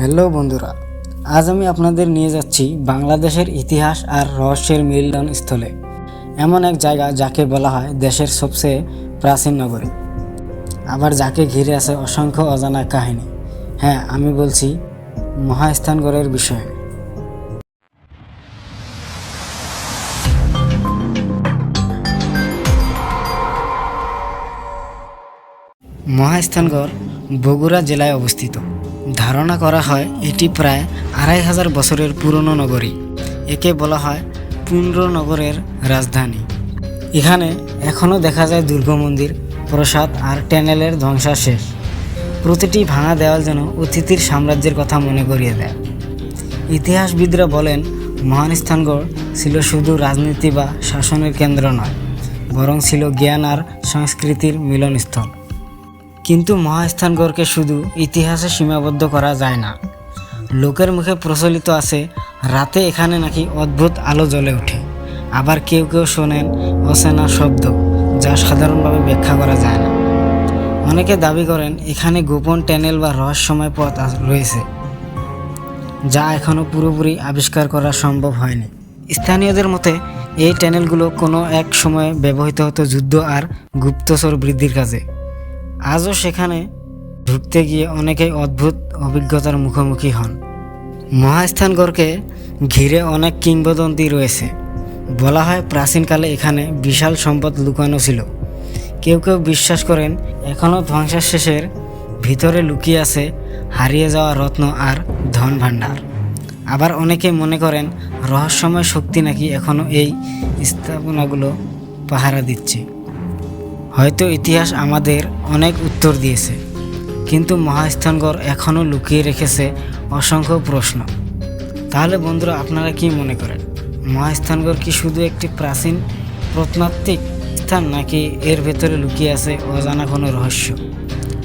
Hello বন্ধুরা, আজ আমি আপনাদের নিয়ে যাচ্ছি বাংলাদেশের ইতিহাস আর রহস্যের মিলন স্থলে এমন এক জায়গা যাকে বলা হয় দেশের সবচেয়ে প্রাচীন নগরী। আবার যাকে ঘিরে আছে অসংখ্য অজানা কাহিনী। হ্যাঁ আমি বলছি মহাস্থানগড়ের বিষয়ে। মহাস্থানগড় বগুড়া জেলায় অবস্থিত। ধারণা করা হয় এটি প্রায় আড়াই হাজার বছরের পুরনো নগরী। একে বলা হয় পুণ্ড্রনগরের রাজধানী। এখানে এখনও দেখা যায় দুর্গ মন্দির, প্রসাদ আর ট্যানেলের ধ্বংসাশেষ প্রতিটি ভাঙা দেওয়াল যেন অতিথির সাম্রাজ্যের কথা মনে করিয়ে দেয়। ইতিহাসবিদরা বলেন, মহান স্থানগড় ছিল শুধু রাজনীতি বা শাসনের কেন্দ্র নয়, বরং ছিল জ্ঞান আর সংস্কৃতির মিলনস্থল। কিন্তু মহাস্থানগড়কে শুধু ইতিহাসে সীমাবদ্ধ করা যায় না। লোকের মুখে প্রচলিত আছে, রাতে এখানে নাকি অদ্ভুত আলো জ্বলে ওঠে। আবার কেউ কেউ শোনেন অচেনা শব্দ, যা সাধারণভাবে ব্যাখ্যা করা যায় না। অনেকে দাবি করেন এখানে গোপন ট্যানেল বা রহস্যময় পথ রয়েছে, যা এখনও পুরোপুরি আবিষ্কার করা সম্ভব হয়নি। স্থানীয়দের মতে, এই ট্যানেলগুলো কোনো এক সময়ে ব্যবহৃত হতো যুদ্ধ আর গুপ্তচর বৃদ্ধির কাজে। আজও সেখানে ঢুকতে গিয়ে অনেকেই অদ্ভুত অভিজ্ঞতার মুখোমুখি হন। মহাস্থানগড়কে ঘিরে অনেক কিংবদন্তি রয়েছে। বলা হয় প্রাচীনকালে এখানে বিশাল সম্পদ লুকানো ছিল। কেউ কেউ বিশ্বাস করেন এখনও ধ্বংসাবশেষের ভিতরে লুকিয়ে আছে হারিয়ে যাওয়া রত্ন আর ধন ভাণ্ডার। আবার অনেকে মনে করেন, রহস্যময় শক্তি নাকি এখনও এই স্থাপনাগুলো পাহারা দিচ্ছে। হয়তো ইতিহাস আমাদের অনেক উত্তর দিয়েছে, কিন্তু মহাস্থানগড় এখনও লুকিয়ে রেখেছে অসংখ্য প্রশ্ন। তাহলে বন্ধুরা, আপনারা কি মনে করেন, মহাস্থানগড় কি শুধু একটি প্রাচীন প্রত্নাত্মিক স্থান, নাকি এর ভেতরে লুকিয়ে আছে অজানা কোনো রহস্য?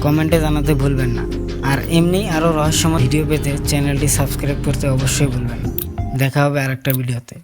কমেন্টে জানাতে ভুলবেন না। আর এমনি আরও রহস্যময় ভিডিও পেতে চ্যানেলটি সাবস্ক্রাইব করতে অবশ্যই ভুলবেন দেখা হবে আরেকটা ভিডিওতে।